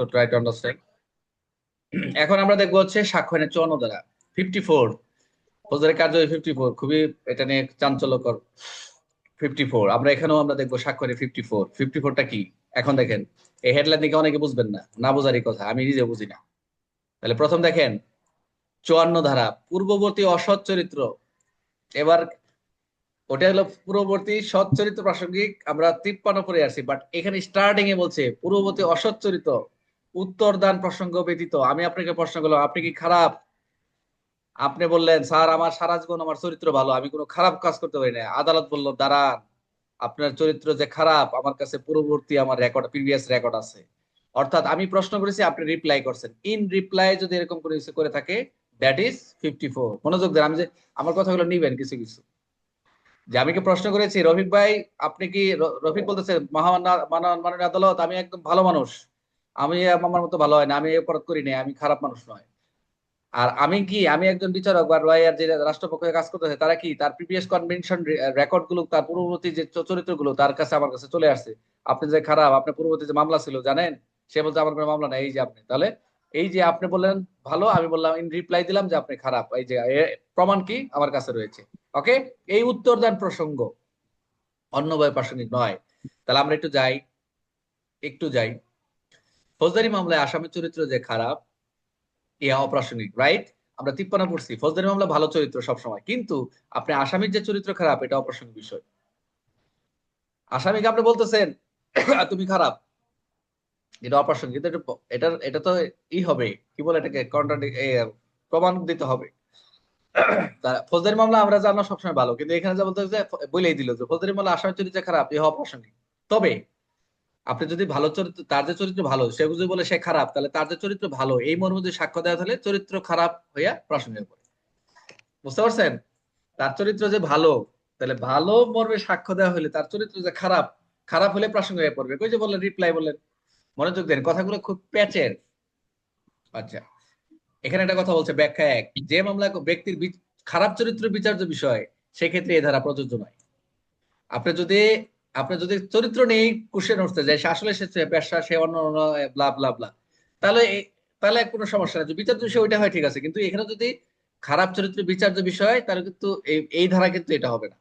to try to understand. এখন আমরা দেখব হচ্ছে সাক্ষ্যয়নের চুয়ান্ন দ্বারা। ফিফটি ফোর ফৌজদারি কার্য ফিফটি ফোর খুবই এটা নিয়ে চাঞ্চল্যকর। ফিফটি ফোর আমরা এখানেও আমরা দেখব সাক্ষ্যয়নের ফিফটি ফোর ফিফটি ফোরটা কি? এখন দেখেন, এই হেডলাইন দিকে অনেকে বুঝবেন না। না বোঝারই কথা, আমি নিজে বুঝি না। তাহলে প্রথম দেখেন, চুয়ান্ন ধারা, পূর্ববর্তী অসৎ চরিত্র। এবার ওটা হলো পূর্ববর্তী সৎ চরিত্র প্রাসঙ্গিক, আমরা তিপ্পান্ন পরে আসছি বাট এখানে স্টার্টিং এ বলছে, পূর্ববর্তী অসৎ চরিত্র। উত্তর দান প্রসঙ্গ ব্যতীত, আমি আপনাকে প্রশ্ন করলাম, আপনি কি খারাপ? আপনি বললেন, স্যার, আমার সারা জীবন আমার চরিত্র ভালো, আমি কোনো খারাপ কাজ করতে পারি না আদালত বলল, দাঁড়ান, আপনার চরিত্র যে খারাপ, আমার কাছে পূর্ববর্তী আমার রেকর্ড প্রিভিয়াস রেকর্ড আছে। অর্থাৎ আমি প্রশ্ন করেছি, আপনি রিপ্লাই করছেন। ইন রিপ্লাই যদি এরকম করে কিছু করে থাকে দ্যাট ইজ ফিফটি ফোর মনোযোগ দেন, আমি যে, আমার কথাগুলো নিবেন কিছু কিছু। যে, আমি কি প্রশ্ন করেছি, রফিক ভাই, আপনি কি রফিক বলতেছে মহামান্য, মাননীয় আদালত, আমি একদম ভালো মানুষ। আমি আমার মতো ভালো হয় না, আমি অপরাধ করি না আমি খারাপ মানুষ নয়। আর আমি কি, আমি একজন বিচারক বা লয়ার যে রাষ্ট্রপক্ষে কাজ করতেছে, তারা কি তার প্রিভিয়াস কনভেনশন রেকর্ডগুলো তার পূর্ববর্তী যে চরিত্রগুলো তার কাছে আমার কাছে চলে আসছে। আপনি যে খারাপ, আপনার পূর্ববর্তী যে মামলা ছিল, জানেন? সে বলছে, আমার কোনো মামলা নাই, এই যে আপনি। তাহলে এই যে আপনি বললেন, ভালো, আমি বললাম, ইন রিপ্লাই দিলাম যে আপনি খারাপ। এই যে প্রমাণ কি আমার কাছে রয়েছে। ওকে? এই উত্তরদান প্রসঙ্গ। অন্য প্রাসঙ্গিক নয়। তাহলে আমরা একটু যাই একটু যাই। ফৌজদারি মামলায় আসামির চরিত্র যে খারাপ ইহা অপ্রাসঙ্গিক রাইট আমরা তিপ্পান্ন পড়ছি, ফৌজদারি মামলা ভালো চরিত্র সবসময়, কিন্তু আপনি আসামির যে চরিত্র খারাপ, এটা অপ্রাসঙ্গিক বিষয়। আসামিকে আপনি বলতেছেন তুমি খারাপ। এটা অপ্রাসঙ্গিক, এটা এটা তো ই হবে, কি বলে এটাকে প্রমাণ দিতে হবে। ফৌজদারি মামলা আমরা জানো সবসময় ভালো, কিন্তু এখানে যা বলতে বলেই দিল যে ফৌজদারি মামলা আসামির চরিত্র খারাপ ইহা অপ্রাসঙ্গিক। তবে আপনি যদি ভালো চরিত্র, তার যে চরিত্র ভালো, সে যদি বলে সে খারাপ, তাহলে তার যে চরিত্র ভালো, এই মর্মে যদি সাক্ষ্য দেওয়া হলে চরিত্র খারাপ হইয়া প্রাসঙ্গিক পড়ে বুঝতে পারছেন? তার চরিত্র যে ভালো, তাহলে ভালো মর্মে সাক্ষ্য দেওয়া হলে তার চরিত্র যে খারাপ খারাপ হলে প্রাসঙ্গিক হয়ে পড়বে। ওই যে বললেন রিপ্লাই বললেন। মনোযোগ দেন, কথাগুলো খুব প্যাচের। আচ্ছা এখানে একটা কথা বলছে, ব্যাখ্যা এক। যে মামলা ব্যক্তির খারাপ চরিত্র বিচার্য বিষয়, সেক্ষেত্রে এ ধারা প্রযোজ্য নয়। আপনি যদি আপনি যদি চরিত্র নেই কোশ্চেন উঠতে যায়, সে আসলে সে পেশা সে অন্য অন্য ব্লা ব্লা ব্লা তাহলে তাহলে কোনো সমস্যা নেই। বিচার্য বিষয় ওইটা হয়, ঠিক আছে। কিন্তু এখানে যদি খারাপ চরিত্র বিচার্য বিষয় তাহলে কিন্তু এই- এই ধারা কিন্তু এটা হবে না।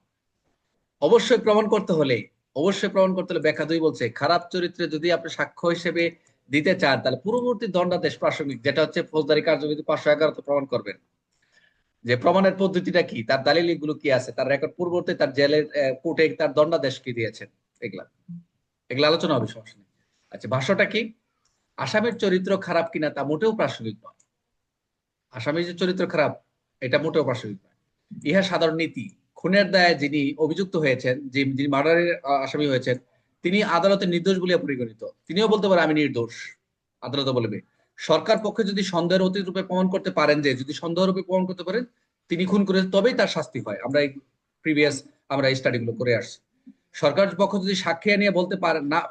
অবশ্যই প্রমাণ করতে হলে, অবশ্যই প্রমাণ করতে হলে ব্যাখ্যা দুই বলছে, খারাপ চরিত্রে যদি আপনি সাক্ষ্য হিসেবে দিতে চান, তাহলে পূর্ববর্তী দণ্ডাদেশ প্রাসঙ্গিক, যেটা হচ্ছে ফৌজদারি কার্যবিধি পাঁচশো এগারোতে প্রমাণ করবেন। যে প্রমাণের পদ্ধতিটা কি? তার দালিলগুলো কি আছে? তার রেকর্ড পূর্ববর্তী তার জেলের কোর্টে তার দণ্ডাদেশ কি দিয়েছেন এগুলা। এগুলা আলোচনা হবে, সমস্যা নেই। আচ্ছা ভাষ্যটা কি? আসামির চরিত্র খারাপ কিনা তা মোটেও প্রাসঙ্গিক নয়। আসামির যে চরিত্র খারাপ, এটা মোটেও প্রাসঙ্গিক নয়। ইহা সাধারণ নীতি। খুনের দায়ে যিনি অভিযুক্ত হয়েছেন যিনি মার্ডারের আসামি হয়েছেন, তিনি আদালতে নির্দোষ বলিয়া পরিগণিত। তিনিও বলতে পারেন আমি নির্দোষ। আদালত বলবে। সরকার পক্ষে যদি সন্দেহের অতীত রূপে প্রমাণ করতে পারেন যে, যদি সন্দেহ রূপে প্রমাণ করতে পারেন, তিনি খুন করে তবেই তার শাস্তি হয়। আমরা এই প্রিভিয়াস আমরা এই স্টাডি গুলো করে আসছি। সরকার পক্ষ যদি সাক্ষী আনিয়া বলতে পারেন না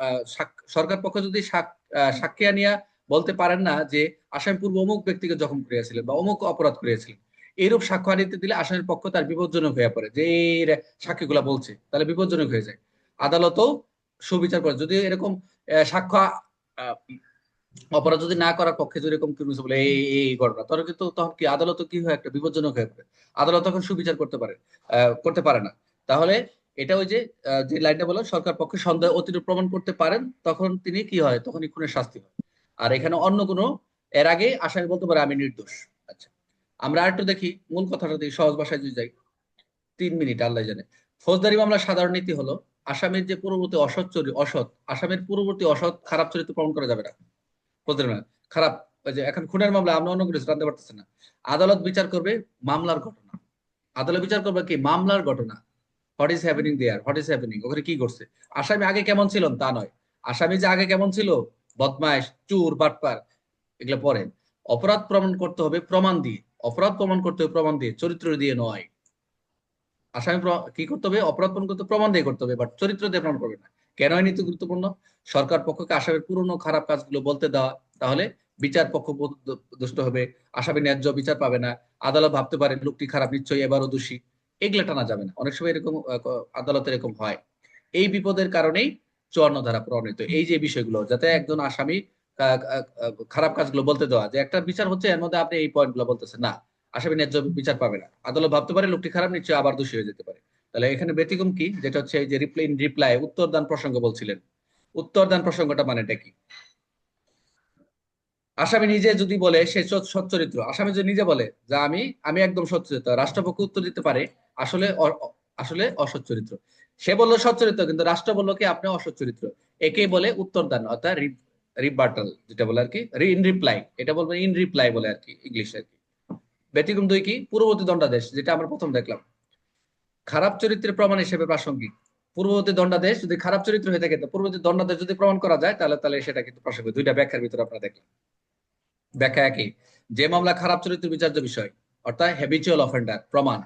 সরকার পক্ষ যদি সাক্ষী আনিয়া বলতে পারেন না যে, আসামি পূর্ব অমুক ব্যক্তিকে জখম করিয়াছিলেন বা অমুক অপরাধ করিয়াছিলেন, এইরূপ সাক্ষ্য আনিতে দিলে আসামির পক্ষ তার বিপজ্জনক হয়ে পড়ে। যে এই রে- সাক্ষীগুলা বলছে, তাহলে বিপজ্জনক হয়ে যায়। আদালতও সুবিচার করে। যদি এরকম সাক্ষ্য অপরাধ যদি না করার পক্ষে যদি এরকম কিছু বলে, এই এই ঘটনা তখন কিন্তু তখন কি আদালত কি হয়? একটা বিপজ্জনক হয়ে পড়ে। আদালত তখন সুবিচার করতে পারে করতে পারে না। তাহলে এটা ওই যে যে লাইনটা বললাম, সরকার পক্ষে সন্দেহ অতিরিক্ত প্রমাণ করতে পারেন, তখন তিনি কি হয়? তখনই খুনের শাস্তি হয়। আর এখানে অন্য কোনো, এর আগে আসামি বলতে পারে, আমি নির্দোষ। আচ্ছা আমরা আরেকটু দেখি, মূল কথাটা দেখি সহজ ভাষায় যদি যাই, তিন মিনিট, আল্লাহ জানে। ফৌজদারি মামলার সাধারণ নীতি হলো, আসামির যে পূর্ববর্তী অসৎ চরিত্র, অসৎ, আসামির পূর্ববর্তী অসৎ, খারাপ চরিত্র প্রমাণ করা যাবে না। খারাপ। এখন খুনের মামলা আমরা অন্য কিছু জানতে পারতেছি না। আদালত বিচার করবে মামলার ঘটনা। আদালত বিচার করবে কি? মামলার ঘটনা। What is happening there what is happening ওখানে কি করছে আসামি আগে কেমন ছিল? তা নয়। আসামি যে আগে কেমন ছিল? বদমাইশ, চুর, বাটপার, এগুলো পরে। অপরাধ প্রমাণ করতে হবে প্রমাণ দিয়ে। অপরাধ প্রমাণ করতে হবে প্রমাণ দিয়ে। চরিত্র দিয়ে নয়। আসামি কি করতে হবে? অপরাধ প্রমাণ করতে প্রমাণ দিয়ে করতে হবে বাট চরিত্র দিয়ে প্রমাণ করবে না। কেন এই নীতি গুরুত্বপূর্ণ? সরকার পক্ষকে আসামির পুরনো খারাপ কাজগুলো বলতে দেওয়া, তাহলে বিচার পক্ষ দুষ্ট হবে। আসামি ন্যায্য বিচার পাবে না। আদালত ভাবতে পারে লোকটি খারাপ, নিশ্চয়ই এবারও দোষী। এগুলো টানা যাবে না। অনেক সময় এরকম আদালতে এরকম হয়। এই বিপদের কারণেই চুয়ান্ন ধারা প্রণীত। এই যে বিষয়গুলো, যাতে একজন আসামি খারাপ কাজগুলো বলতে দেওয়া, যে একটা বিচার হচ্ছে, এর মধ্যে আপনি এই পয়েন্টগুলো বলতেছেন, না। আসামি ন্যায্য বিচার পাবে না। আদালত ভাবতে পারে লোকটি খারাপ, নিশ্চয়ই আবার দোষী হয়ে যেতে পারে। তাহলে এখানে ব্যতিক্রম কি? যেটা হচ্ছে এই যে রিপ্লাই রিপ্লাই উত্তরদান প্রসঙ্গ বলছিলেন। উত্তরদান প্রসঙ্গটা মানেটা কি? আসামি নিজে যদি বলে সে সচ্চরিত্র, আসামি যদি নিজে বলে যে আমি আমি একদম সচ্চরিত্র, রাষ্ট্রপক্ষ উত্তর দিতে পারে, আসলে আসলে অসচ্চরিত্র। সে বলল সচ্চরিত্র, কিন্তু রাষ্ট্র বলল কি আপনি অসচ্চরিত্র। একেই বলে উত্তরদান অর্থাৎ রিবার্টাল যেটা বলে আর কি ইন রিপ্লাই এটা বলব ইন রিপ্লাই বলে আর কি ইংলিশ আর কি। ব্যতিক্রম দুই কি? পূর্ববর্তী দণ্ডাদেশ, যেটা আমরা প্রথম দেখলাম। খারাপ চরিত্রের প্রমাণ হিসেবে প্রাসঙ্গিক। পূর্ববর্তী দণ্ডাদেশ যদি খারাপ চরিত্র হয়ে থাকে পূর্ববর্তী দণ্ডাদেশ যদি প্রমাণ করা যায়, তাহলে তাহলে সেটা কিন্তু প্রাসঙ্গিক। দুইটা ব্যাখ্যার ভিতরে আপনারা দেখলাম ব্যাখ্যা একই। যে মামলা খারাপ চরিত্র বিচার্য বিষয়, অর্থাৎ হ্যাবিচুয়াল অফেন্ডার প্রমাণ।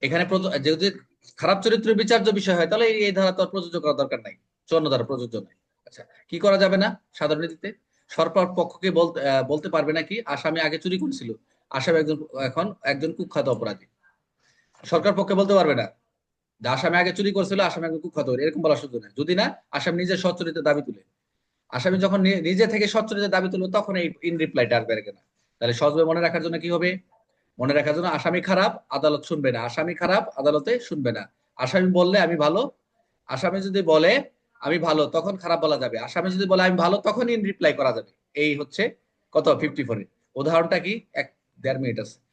এখানে যদি খারাপ চরিত্র বিচার্য বিষয় হয়, তাহলে এই- ধারা তো প্রযোজ্য করা দরকার নাই। চুয়ান্ন ধারা প্রযোজ্য নাই আচ্ছা কি করা যাবে না সাধারণ নীতিতে সরকার পক্ষকে বলতে বলতে পারবে না কি আসামি আগে চুরি করেছিল। আসামি একজন, এখন একজন কুখ্যাত অপরাধী। সরকার পক্ষে বলতে পারবে না। যে আসামি আগে চুরি করেছিল, আসামি একজন কুখ্যাত এরকম বলার সুযোগ নেই। যদি না, আসামি নিজের সচ্চরিত দাবি তুলে। আসামি যখন নিজে থেকে সচ্চরিত দাবি তুলবে, তখন এই ইন রিপ্লাইটা আসবে না। তাহলে সহজভাবে মনে রাখার জন্য কি হবে? মনে রাখার জন্য আসামি খারাপ, আদালত শুনবে না। আসামি খারাপ, আদালতে শুনবে না। আসামি বললে আমি ভালো। আসামি যদি বলে আমি ভালো, তখন খারাপ বলা যাবে। আসামি যদি বলে আমি ভালো তখন ইন রিপ্লাই করা যাবে। এই হচ্ছে কত ফিফটি ফোরে উদাহরণটা কি? এক, দেড় মিনিট আছে।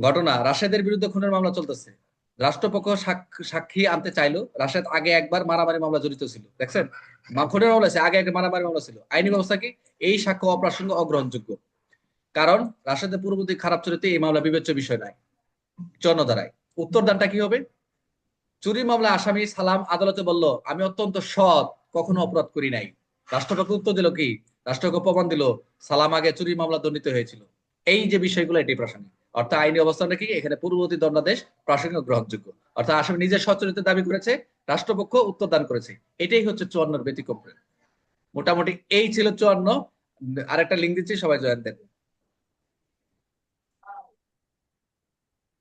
ঘটনা, রাশেদের বিরুদ্ধে খুনের মামলা চলতেছে। রাষ্ট্রপক্ষ সাক- সাক্ষী আনতে চাইলো। রাশেদ আগে একবার মারামারি মামলা জড়িত ছিল। দেখছেন? খুনের মামলা আগে একটা মারামারি মামলা ছিল। আইনি ব্যবস্থা কি? এই সাক্ষ্য অপ্রাসঙ্গ অগ্রহণযোগ্য। কারণ রাশেদের পূর্ববর্তী খারাপ চরিত্রে এই মামলা বিবেচ্য বিষয় নয় চন্ন দ্বারাই উত্তরদানটা কি হবে? চুরি মামলা আসামি সালাম আদালতে বলল, আমি অত্যন্ত সৎ, কখনো অপরাধ করি নাই। রাষ্ট্রপক্ষ উত্তর দিল কি? রাষ্ট্রপক্ষ প্রমাণ দিল। সালাম আগে চুরি মামলা দণ্ডিত হয়েছিল। এই যে বিষয়গুলো এটি প্রাসঙ্গিক অর্থাৎ আইনি অবস্থানটা কি এখানে পূর্ববর্তী দণ্ডাদেশ প্রাসঙ্গিক গ্রহণযোগ্য। অর্থাৎ আসামি নিজের সচরিত দাবি করেছে, রাষ্ট্রপক্ষ উত্তর দান করেছে। এটাই হচ্ছে চুয়ান্নর ব্যতিক্রম মোটামুটি এই ছিল চুয়ান্ন। আরেকটা লিঙ্ক দিচ্ছি, সবাই জয়েন দেন।